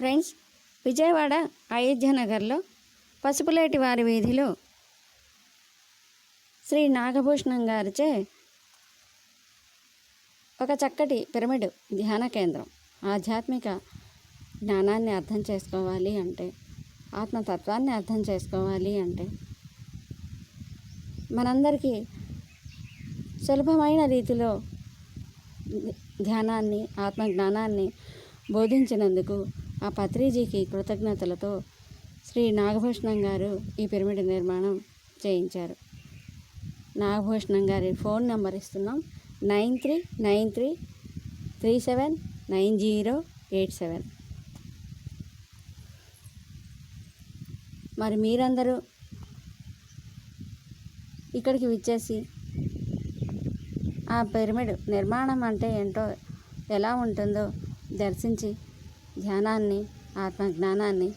Friends Vijayawada అయోధ్యనగర్లో Pasupuleti వారి వీధిలో శ్రీ నాగభూషణం గారిచే ఒక చక్కటి పిరమిడ్ ధ్యాన కేంద్రం. ఆధ్యాత్మిక జ్ఞానాన్ని అర్థం చేసుకోవాలి అంటే ఆత్మతత్వాన్ని అర్థం చేసుకోవాలి అంటే మనందరికీ సులభమైన రీతిలో ధ్యానాన్ని ఆత్మజ్ఞానాన్ని బోధించినందుకు ఆ పత్రిజీకి కృతజ్ఞతలతో శ్రీ నాగభూషణం గారు ఈ పిరమిడ్ నిర్మాణం చేయించారు. నాగభూషణం గారి ఫోన్ నెంబర్ ఇస్తున్నాం. Nine three nine three three seven nine zero eight seven. మరి మీరందరూ ఇక్కడికి విచ్చేసి ఆ పిరమిడ్ నిర్మాణం అంటే ఏంటో ఎలా ఉంటుందో దర్శించి ధ్యానాన్ని ఆత్మజ్ఞానాన్ని